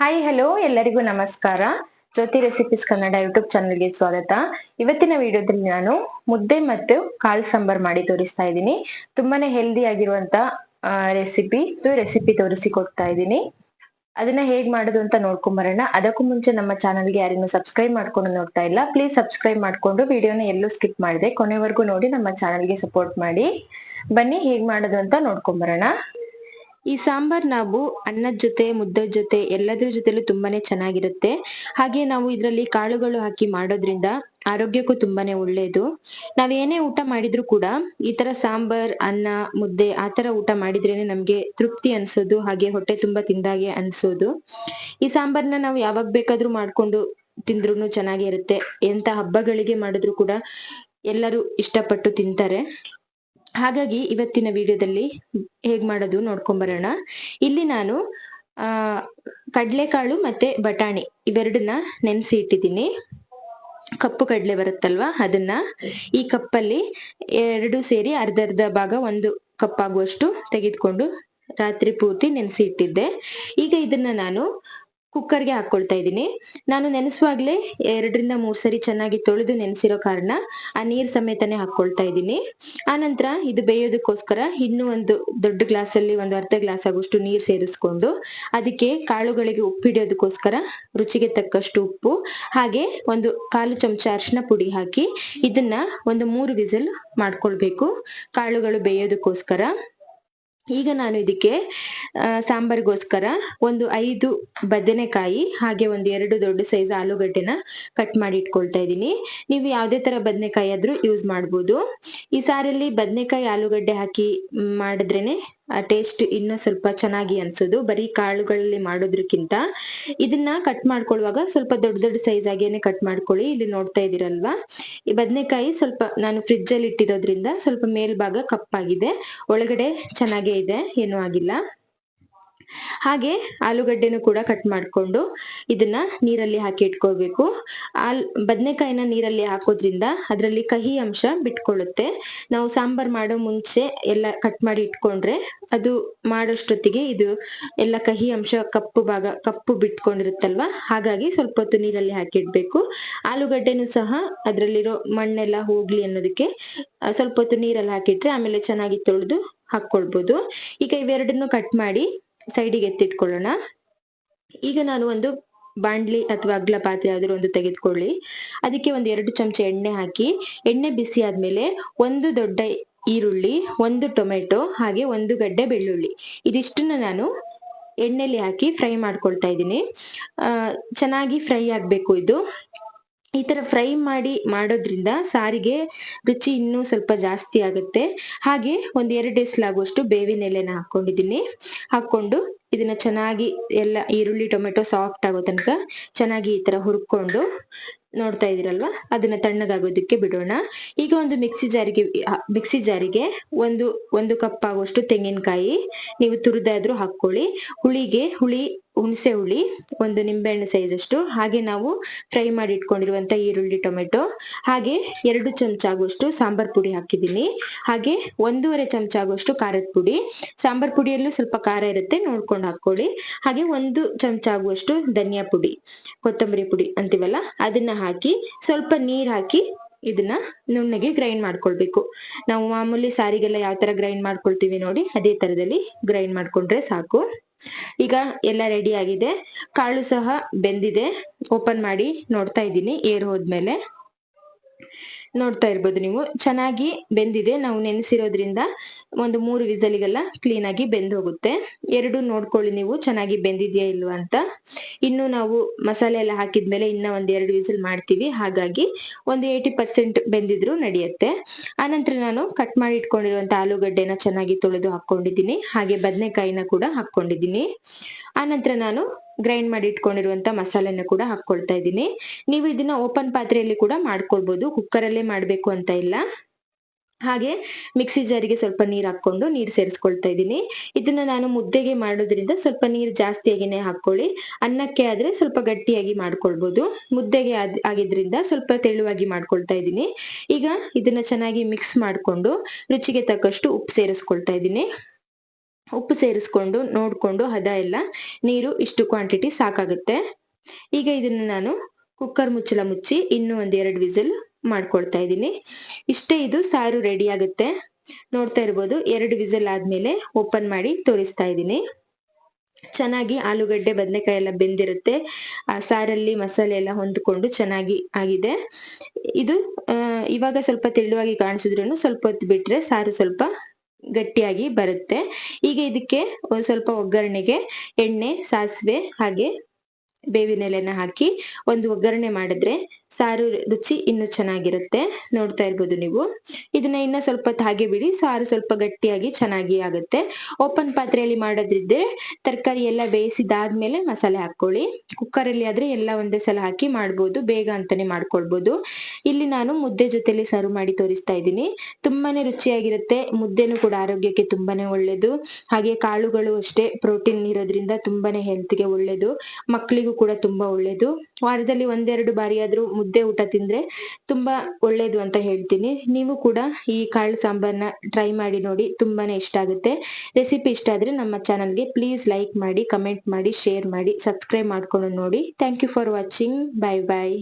Hi hello ಎಲ್ಲರಿಗೂ ನಮಸ್ಕಾರ. ಜ್ಯೋತಿ recipes Kannada YouTube ಚಾನಲ್ಗೆ ಸ್ವಾಗತ. ಇವತ್ತಿನ ವಿಡಿಯೋದಲ್ಲಿ ನಾನು ಮುದ್ದೆ ಮತ್ತು ಕಾಳು ಸಾಂಬಾರ್ ಮಾಡಿ ತೋರಿಸ್ತಾ ಇದ್ದೀನಿ. ತುಂಬಾನೇ ಹೆಲ್ದಿ ಆಗಿರುವಂತ ರೆಸಿಪಿ ರೆಸಿಪಿ ತೋರಿಸಿ ಕೊಡ್ತಾ ಇದ್ದೀನಿ. ಅದನ್ನ ಹೇಗ್ ಮಾಡೋದು ಅಂತ ನೋಡ್ಕೊಂಡ್ ಬರೋಣ. ಅದಕ್ಕೂ ಮುಂಚೆ ನಮ್ಮ ಚಾನಲ್ಗೆ ಯಾರನ್ನು ಸಬ್ಸ್ಕ್ರೈಬ್ ಮಾಡ್ಕೊಂಡು ನೋಡ್ತಾ ಇಲ್ಲ ಪ್ಲೀಸ್ ಸಬ್ಸ್ಕ್ರೈಬ್ ಮಾಡ್ಕೊಂಡು ವಿಡಿಯೋನ ಎಲ್ಲೂ ಸ್ಕಿಪ್ ಮಾಡಿದೆ, ಕೊನೆವರೆಗೂ ನೋಡಿ ನಮ್ಮ ಚಾನಲ್ಗೆ ಸಪೋರ್ಟ್ ಮಾಡಿ. ಬನ್ನಿ, ಹೇಗ್ ಮಾಡೋದು ಅಂತ ನೋಡ್ಕೊಂಡ್ ಬರೋಣ. ಈ ಸಾಂಬಾರ್ ನಾವು ಅನ್ನದ ಜೊತೆ ಮುದ್ದೆ ಜೊತೆ, ಎಲ್ಲದ್ರ ಜೊತೆಲೂ ತುಂಬಾನೇ ಚೆನ್ನಾಗಿರುತ್ತೆ. ಹಾಗೆ ನಾವು ಇದರಲ್ಲಿ ಕಾಳುಗಳು ಹಾಕಿ ಮಾಡೋದ್ರಿಂದ ಆರೋಗ್ಯಕ್ಕೂ ತುಂಬಾನೇ ಒಳ್ಳೆಯದು ನಾವ್ ಏನೇ ಊಟ ಮಾಡಿದ್ರು ಕೂಡ ಈ ತರ ಸಾಂಬಾರ್, ಅನ್ನ, ಮುದ್ದೆ ಆ ತರ ಊಟ ಮಾಡಿದ್ರೇನೆ ನಮ್ಗೆ ತೃಪ್ತಿ ಅನ್ಸೋದು, ಹಾಗೆ ಹೊಟ್ಟೆ ತುಂಬಾ ತಿಂದಾಗೆ ಅನ್ಸೋದು. ಈ ಸಾಂಬಾರ್ನ ನಾವು ಯಾವಾಗ ಬೇಕಾದ್ರೂ ಮಾಡ್ಕೊಂಡು ತಿಂದ್ರು ಚೆನ್ನಾಗಿರುತ್ತೆ. ಎಂತ ಹಬ್ಬಗಳಿಗೆ ಮಾಡಿದ್ರು ಕೂಡ ಎಲ್ಲರೂ ಇಷ್ಟಪಟ್ಟು ತಿಂತಾರೆ. ಹಾಗಾಗಿ ಇವತ್ತಿನ ವಿಡಿಯೋದಲ್ಲಿ ಹೇಗ್ ಮಾಡೋದು ನೋಡ್ಕೊಂಡ್ ಬರೋಣ. ಇಲ್ಲಿ ನಾನು, ಆ, ಕಡ್ಲೆಕಾಳು ಮತ್ತೆ ಬಟಾಣಿ ಇವೆರಡನ್ನ ನೆನೆಸಿ ಇಟ್ಟಿದ್ದೀನಿ ಕಪ್ಪು ಕಡಲೆ ಬರುತ್ತಲ್ವಾ, ಅದನ್ನ ಈ ಕಪ್ಪಲ್ಲಿ ಎರಡು ಸೇರಿ ಅರ್ಧ ಅರ್ಧ ಭಾಗ ಒಂದು ಕಪ್ ಆಗುವಷ್ಟು ತೆಗೆದುಕೊಂಡು ರಾತ್ರಿ ಪೂರ್ತಿ ನೆನೆಸಿ ಇಟ್ಟಿದ್ದೆ ಈಗ ಇದನ್ನ ನಾನು ಕುಕ್ಕರ್ಗೆ ಹಾಕೊಳ್ತಾ ಇದ್ದೀನಿ. ನಾನು ನೆನೆಸುವಾಗ್ಲೇ ಎರಡರಿಂದ ಮೂರು ಸರಿ ಚೆನ್ನಾಗಿ ತೊಳೆದು ನೆನೆಸಿರೋ ಕಾರಣ ಆ ನೀರ್ ಸಮೇತನೇ ಹಾಕೊಳ್ತಾ ಇದ್ದೀನಿ. ಆನಂತರ ಇದು ಬೇಯೋದಕ್ಕೋಸ್ಕರ ಇನ್ನೂ ಒಂದು ದೊಡ್ಡ ಗ್ಲಾಸ್ ಅಲ್ಲಿ ಒಂದು ಅರ್ಧ ಗ್ಲಾಸ್ ಆಗುವಷ್ಟು ನೀರ್ ಸೇರಿಸ್ಕೊಂಡು ಅದಕ್ಕೆ ಕಾಳುಗಳಿಗೆ ಉಪ್ಪಿಡಿಯೋದಕ್ಕೋಸ್ಕರ ರುಚಿಗೆ ತಕ್ಕಷ್ಟು ಉಪ್ಪು, ಹಾಗೆ ಒಂದು ಕಾಲು ಚಮಚ ಅರಿಶಿನ ಪುಡಿ ಹಾಕಿ ಇದನ್ನ ಒಂದು ಮೂರು ವಿಸಲ್ ಮಾಡ್ಕೊಳ್ಬೇಕು. ಕಾಳುಗಳು ಬೇಯೋದಕ್ಕೋಸ್ಕರ. ಈಗ ನಾನು ಇದಕ್ಕೆ ಸಾಂಬಾರ್ಗೋಸ್ಕರ ಒಂದು ಐದು ಬದನೆಕಾಯಿ, ಹಾಗೆ ಒಂದು ಎರಡು ದೊಡ್ಡ ಸೈಜ್ ಆಲೂಗಡ್ಡೆನ ಕಟ್ ಮಾಡಿ ಇಟ್ಕೊಳ್ತಾ ಇದ್ದೀನಿ. ನೀವು ಯಾವುದೇ ತರ ಬದನೆಕಾಯಿ ಆದ್ರೂ ಯೂಸ್ ಮಾಡ್ಬೋದು. ಈ ಸಾರಲ್ಲಿ ಬದನೆಕಾಯಿ ಆಲೂಗಡ್ಡೆ ಹಾಕಿ ಮಾಡಿದ್ರೇನೆ ಟೇಸ್ಟ್ ಇನ್ನೂ ಸ್ವಲ್ಪ ಚೆನ್ನಾಗಿ ಅನ್ಸೋದು. ಬರೀ ಕಾಳುಗಳಲ್ಲಿ ಮಾಡೋದ್ರಕ್ಕಿಂತ ಇದನ್ನ ಕಟ್ ಮಾಡ್ಕೊಳ್ಳುವಾಗ ಸ್ವಲ್ಪ ದೊಡ್ಡ ದೊಡ್ಡ ಸೈಜ್ ಆಗೇನೆ ಕಟ್ ಮಾಡ್ಕೊಳ್ಳಿ. ಇಲ್ಲಿ ನೋಡ್ತಾ ಇದೀರಲ್ವಾ ಈ ಬದನೆಕಾಯಿ ಸ್ವಲ್ಪ ನಾನು ಫ್ರಿಜ್ ಅಲ್ಲಿ ಇಟ್ಟಿರೋದ್ರಿಂದ ಸ್ವಲ್ಪ ಮೇಲ್ಭಾಗ ಕಪ್ಪಾಗಿದೆ ಒಳಗಡೆ ಚೆನ್ನಾಗೇ ಇದೆ. ಏನೂ ಆಗಿಲ್ಲ. ಹಾಗೆ ಆಲೂಗಡ್ಡೆನೂ ಕೂಡ ಕಟ್ ಮಾಡ್ಕೊಂಡು ಇದನ್ನ ನೀರಲ್ಲಿ ಹಾಕಿ ಇಟ್ಕೋಬೇಕು ಆಲ್, ಬದನೆಕಾಯಿನ ನೀರಲ್ಲಿ ಹಾಕೋದ್ರಿಂದ ಅದರಲ್ಲಿ ಕಹಿ ಅಂಶ ಬಿಟ್ಕೊಳ್ಳುತ್ತೆ ನಾವು ಸಾಂಬಾರ್ ಮಾಡೋ ಮುಂಚೆ ಎಲ್ಲ ಕಟ್ ಮಾಡಿ ಇಟ್ಕೊಂಡ್ರೆ ಅದು ಮಾಡೋಷ್ಟೊತ್ತಿಗೆ ಇದು ಎಲ್ಲ ಕಹಿ ಅಂಶ ಕಪ್ಪು ಭಾಗ, ಕಪ್ಪು ಬಿಟ್ಕೊಂಡಿರುತ್ತಲ್ವಾ? ಹಾಗಾಗಿ ಸ್ವಲ್ಪ ಹೊತ್ತು ನೀರಲ್ಲಿ ಹಾಕಿಡ್ಬೇಕು ಆಲೂಗಡ್ಡೆನೂ ಸಹ ಅದರಲ್ಲಿರೋ ಮಣ್ಣೆಲ್ಲ ಹೋಗ್ಲಿ ಅನ್ನೋದಕ್ಕೆ ಸ್ವಲ್ಪ ಹೊತ್ತು ನೀರಲ್ಲಿ ಹಾಕಿಟ್ರೆ ಆಮೇಲೆ ಚೆನ್ನಾಗಿ ತೊಳೆದು ಹಾಕೊಳ್ಬೋದು ಈಗ ಇವೆರಡನ್ನು ಕಟ್ ಮಾಡಿ ಸೈಡಿಗೆ ಎತ್ತಿಟ್ಕೊಳ್ಳೋಣ. ಈಗ ನಾನು ಒಂದು ಬಾಂಡ್ಲಿ ಅಥವಾ ಅಗ್ಲ ಪಾತ್ರೆ ಯಾವ್ದಾದ್ರು ಒಂದು ತೆಗೆದುಕೊಳ್ಳಿ. ಅದಕ್ಕೆ ಒಂದು ಎರಡು ಚಮಚ ಎಣ್ಣೆ ಹಾಕಿ, ಎಣ್ಣೆ ಬಿಸಿ ಆದ್ಮೇಲೆ ಒಂದು ದೊಡ್ಡ ಈರುಳ್ಳಿ, ಒಂದು ಟೊಮೆಟೊ, ಹಾಗೆ ಒಂದು ಗಡ್ಡೆ ಬೆಳ್ಳುಳ್ಳಿ. ಇದಿಷ್ಟನ್ನ ನಾನು ಎಣ್ಣೆಲಿ ಹಾಕಿ ಫ್ರೈ ಮಾಡ್ಕೊಳ್ತಾ ಇದ್ದೀನಿ. ಚೆನ್ನಾಗಿ ಫ್ರೈ ಆಗ್ಬೇಕು ಇದು. ಈ ತರ ಫ್ರೈ ಮಾಡಿ ಮಾಡೋದ್ರಿಂದ ಸಾರಿಗೆ ರುಚಿ ಇನ್ನೂ ಸ್ವಲ್ಪ ಜಾಸ್ತಿ ಆಗುತ್ತೆ. ಹಾಗೆ ಒಂದ್ ಎರಡು ಎಸ್ಲಾಗುವಷ್ಟು ಬೇವಿನ ಎಲೆನ ಹಾಕೊಂಡಿದ್ದೀನಿ. ಹಾಕೊಂಡು ಇದನ್ನ ಚೆನ್ನಾಗಿ ಎಲ್ಲ ಈರುಳ್ಳಿ, ಟೊಮೆಟೊ ಸಾಫ್ಟ್ ಆಗೋ ತನಕ ಚೆನ್ನಾಗಿ ಈ ತರ ಹುರ್ಕೊಂಡು ನೋಡ್ತಾ ಇದೀರಲ್ವಾ ಅದನ್ನ ತಣ್ಣಗಾಗೋದಕ್ಕೆ ಬಿಡೋಣ. ಈಗ ಒಂದು ಮಿಕ್ಸಿ ಜಾರಿಗೆ ಮಿಕ್ಸಿ ಜಾರಿಗೆ ಒಂದು ಒಂದು ಕಪ್ ಆಗುವಷ್ಟು ತೆಂಗಿನಕಾಯಿ. ನೀವು ತುರಿದಾದ್ರೂ ಹಾಕೊಳ್ಳಿ ಹುಳಿಗೆ ಹುಳಿ ಹುಣಸೆ ಹುಳಿ, ಒಂದು ನಿಂಬೆಹಣ್ಣು ಸೈಜ್ ಅಷ್ಟು. ಹಾಗೆ ನಾವು ಫ್ರೈ ಮಾಡಿ ಇಟ್ಕೊಂಡಿರುವಂತ ಈರುಳ್ಳಿ, ಟೊಮೆಟೊ. ಹಾಗೆ ಎರಡು ಚಮಚ ಆಗುವಷ್ಟು ಸಾಂಬಾರ್ ಪುಡಿ ಹಾಕಿದ್ದೀನಿ. ಹಾಗೆ ಒಂದೂವರೆ ಚಮಚ ಆಗುವಷ್ಟು ಖಾರದ ಪುಡಿ. ಸಾಂಬಾರ್ ಪುಡಿಯಲ್ಲೂ ಸ್ವಲ್ಪ ಖಾರ ಇರುತ್ತೆ, ನೋಡ್ಕೊಂಡು ಹಾಕೊಳ್ಳಿ ಹಾಗೆ ಒಂದು ಚಮಚ ಆಗುವಷ್ಟು ಧನಿಯಾ ಪುಡಿ, ಕೊತ್ತಂಬರಿ ಪುಡಿ ಅಂತೀವಲ್ಲ, ಅದನ್ನ ಹಾಕಿ ಸ್ವಲ್ಪ ನೀರ್ ಹಾಕಿ ಇದನ್ನ ನುಣ್ಣಗೆ ಗ್ರೈಂಡ್ ಮಾಡ್ಕೊಳ್ಬೇಕು. ನಾವು ಮಾಮೂಲಿ ಸಾರಿಗೆಲ್ಲ ಯಾವ ತರ ಗ್ರೈಂಡ್ ಮಾಡ್ಕೊಳ್ತೀವಿ ನೋಡಿ, ಅದೇ ತರದಲ್ಲಿ ಗ್ರೈಂಡ್ ಮಾಡ್ಕೊಂಡ್ರೆ ಸಾಕು. ಈಗ ಎಲ್ಲ ರೆಡಿ ಆಗಿದೆ. ಕಾಳು ಸಹ ಬೆಂದಿದೆ. ಓಪನ್ ಮಾಡಿ ನೋಡ್ತಾ ಇದ್ದೀನಿ ಏರ್ ಹೋದ್ಮೇಲೆ. ನೋಡ್ತಾ ಇರ್ಬೋದು ನೀವು. ಚೆನ್ನಾಗಿ ಬೆಂದಿದೆ. ನಾವು ನೆನೆಸಿರೋದ್ರಿಂದ ಒಂದು ಮೂರು ವಿಸಲಿಗೆಲ್ಲ ಕ್ಲೀನ್ ಆಗಿ ಬೆಂದ್ ಹೋಗುತ್ತೆ. ಎರಡು ನೋಡ್ಕೊಳ್ಳಿ ನೀವು, ಚೆನ್ನಾಗಿ ಬೆಂದಿದೆಯಾ ಇಲ್ವಾ ಅಂತ. ಇನ್ನು ನಾವು ಮಸಾಲೆ ಎಲ್ಲ ಹಾಕಿದ್ಮೇಲೆ ಇನ್ನ ಒಂದ್ ಎರಡು ವಿಸಲ್ ಮಾಡ್ತೀವಿ. ಹಾಗಾಗಿ ಒಂದು ಏಯ್ಟಿ ಪರ್ಸೆಂಟ್ ಬೆಂದಿದ್ರು ನಡೆಯುತ್ತೆ. ಆನಂತರ ನಾನು ಕಟ್ ಮಾಡಿ ಇಟ್ಕೊಂಡಿರುವಂತ ಆಲೂಗಡ್ಡೆನ ಚೆನ್ನಾಗಿ ತೊಳೆದು ಹಾಕೊಂಡಿದ್ದೀನಿ ಹಾಗೆ ಬದನೆಕಾಯಿನ ಕೂಡ ಹಾಕೊಂಡಿದ್ದೀನಿ ಆನಂತರ ನಾನು ಗ್ರೈಂಡ್ ಮಾಡಿ ಇಟ್ಕೊಂಡಿರುವಂತ ಮಸಾಲೆನ ಕೂಡ ಹಾಕೊಳ್ತಾ ಇದ್ದೀನಿ. ನೀವು ಇದನ್ನ ಓಪನ್ ಪಾತ್ರೆಯಲ್ಲಿ ಕೂಡ ಮಾಡ್ಕೊಳ್ಬಹುದು ಕುಕ್ಕರ್ ಅಲ್ಲೇ ಮಾಡ್ಬೇಕು ಅಂತ ಇಲ್ಲ. ಹಾಗೆ ಮಿಕ್ಸಿ ಜಾರಿಗೆ ಸ್ವಲ್ಪ ನೀರ್ ಹಾಕೊಂಡು ನೀರ್ ಸೇರಿಸ್ಕೊಳ್ತಾ ಇದ್ದೀನಿ. ಇದನ್ನ ನಾನು ಮುದ್ದೆಗೆ ಮಾಡೋದ್ರಿಂದ ಸ್ವಲ್ಪ ನೀರ್ ಜಾಸ್ತಿಯಾಗಿನೇ ಹಾಕೊಳ್ಳಿ ಅನ್ನಕ್ಕೆ ಆದ್ರೆ ಸ್ವಲ್ಪ ಗಟ್ಟಿಯಾಗಿ ಮಾಡ್ಕೊಳ್ಬಹುದು ಮುದ್ದೆಗೆ ಆಗಿದ್ರಿಂದ ಸ್ವಲ್ಪ ತೆಳುವಾಗಿ ಮಾಡ್ಕೊಳ್ತಾ ಇದ್ದೀನಿ. ಈಗ ಇದನ್ನ ಚೆನ್ನಾಗಿ ಮಿಕ್ಸ್ ಮಾಡ್ಕೊಂಡು ರುಚಿಗೆ ತಕ್ಕಷ್ಟು ಉಪ್ಪು ಸೇರಿಸ್ಕೊಳ್ತಾ ಇದ್ದೀನಿ. ಉಪ್ಪು ಸೇರಿಸ್ಕೊಂಡು ನೋಡಿಕೊಂಡು ಹದ ಎಲ್ಲ, ನೀರು ಇಷ್ಟು ಕ್ವಾಂಟಿಟಿ ಸಾಕಾಗುತ್ತೆ. ಈಗ ಇದನ್ನ ನಾನು ಕುಕ್ಕರ್ ಮುಚ್ಚಲ ಮುಚ್ಚಿ ಇನ್ನೂ ಒಂದು ಎರಡು ವಿಸಿಲ್ ಮಾಡ್ಕೊಳ್ತಾ ಇದ್ದೀನಿ. ಇಷ್ಟೇ ಇದು ಸಾರು ರೆಡಿ ಆಗುತ್ತೆ. ನೋಡ್ತಾ ಇರ್ಬೋದು, ಎರಡು ವಿಸಲ್ ಆದ್ಮೇಲೆ ಓಪನ್ ಮಾಡಿ ತೋರಿಸ್ತಾ ಇದ್ದೀನಿ. ಚೆನ್ನಾಗಿ ಆಲೂಗಡ್ಡೆ, ಬದನೆಕಾಯಿ ಎಲ್ಲ ಬೆಂದಿರುತ್ತೆ. ಆ ಸಾರಲ್ಲಿ ಮಸಾಲೆ ಎಲ್ಲ ಹೊಂದ್ಕೊಂಡು ಚೆನ್ನಾಗಿ ಆಗಿದೆ. ಇದು ಇವಾಗ ಸ್ವಲ್ಪ ತೆಳುವಾಗಿ ಕಾಣಿಸಿದ್ರು ಸ್ವಲ್ಪ ಹೊತ್ತು ಬಿಟ್ರೆ ಸಾರು ಸ್ವಲ್ಪ ಗಟ್ಟಿಯಾಗಿ ಬರುತ್ತೆ. ಈಗ ಇದಕ್ಕೆ ಸ್ವಲ್ಪ ಒಗ್ಗರಣೆಗೆ ಎಣ್ಣೆ ಸಾಸಿವೆ ಹಾಗೆ ಬೇವಿನ ಎಲೆನ ಹಾಕಿ ಒಂದು ಒಗ್ಗರಣೆ ಮಾಡಿದ್ರೆ ಸಾರು ರುಚಿ ಇನ್ನು ಚೆನ್ನಾಗಿರುತ್ತೆ. ನೋಡ್ತಾ ಇರ್ಬೋದು ನೀವು. ಇದನ್ನ ಇನ್ನ ಸ್ವಲ್ಪ ಹಾಗೆ ಬಿಡಿ ಸಾರು ಸ್ವಲ್ಪ ಗಟ್ಟಿಯಾಗಿ ಚೆನ್ನಾಗಿ ಆಗುತ್ತೆ. ಓಪನ್ ಪಾತ್ರೆಯಲ್ಲಿ ಮಾಡೋದಿದ್ರೆ ತರಕಾರಿ ಎಲ್ಲ ಬೇಯಿಸಿದಾದ್ಮೇಲೆ ಮಸಾಲೆ ಹಾಕೊಳ್ಳಿ ಕುಕ್ಕರ್ ಅಲ್ಲಿ ಆದ್ರೆ ಎಲ್ಲ ಒಂದೇ ಸಲ ಹಾಕಿ ಮಾಡ್ಬೋದು. ಬೇಗ ಅಂತಾನೆ ಮಾಡ್ಕೊಳ್ಬೋದು. ಇಲ್ಲಿ ನಾನು ಮುದ್ದೆ ಜೊತೆಲಿ ಸರ್ವ್ ಮಾಡಿ ತೋರಿಸ್ತಾ ಇದ್ದೀನಿ. ತುಂಬಾನೇ ರುಚಿಯಾಗಿರುತ್ತೆ. ಮುದ್ದೆನೂ ಕೂಡ ಆರೋಗ್ಯಕ್ಕೆ ತುಂಬಾನೇ ಒಳ್ಳೇದು. ಹಾಗೆ ಕಾಳುಗಳು ಅಷ್ಟೇ ಪ್ರೋಟೀನ್ ಇರೋದ್ರಿಂದ ತುಂಬಾನೇ ಹೆಲ್ತ್ಗೆ ಒಳ್ಳೇದು. ಮಕ್ಕಳಿಗೂ ಕೂಡ ತುಂಬಾ ಒಳ್ಳೇದು. ವಾರದಲ್ಲಿ ಒಂದೆರಡು ಬಾರಿ ಆದ್ರೂ ಮುದ್ದೆ ಊಟ ತಿಂದ್ರೆ ತುಂಬಾ ಒಳ್ಳೇದು ಅಂತ ಹೇಳ್ತೀನಿ. ನೀವು ಕೂಡ ಈ ಕಾಳು ಸಾಂಬಾರ್ನ ಟ್ರೈ ಮಾಡಿ ನೋಡಿ, ತುಂಬಾನೇ ಇಷ್ಟ ಆಗುತ್ತೆ. ರೆಸಿಪಿ ಇಷ್ಟ ಆದ್ರೆ ನಮ್ಮ ಚಾನಲ್ಗೆ ಪ್ಲೀಸ್ ಲೈಕ್ ಮಾಡಿ ಕಮೆಂಟ್ ಮಾಡಿ ಶೇರ್ ಮಾಡಿ ಸಬ್ಸ್ಕ್ರೈಬ್ ಮಾಡ್ಕೊಂಡು ನೋಡಿ. Thank you for watching bye bye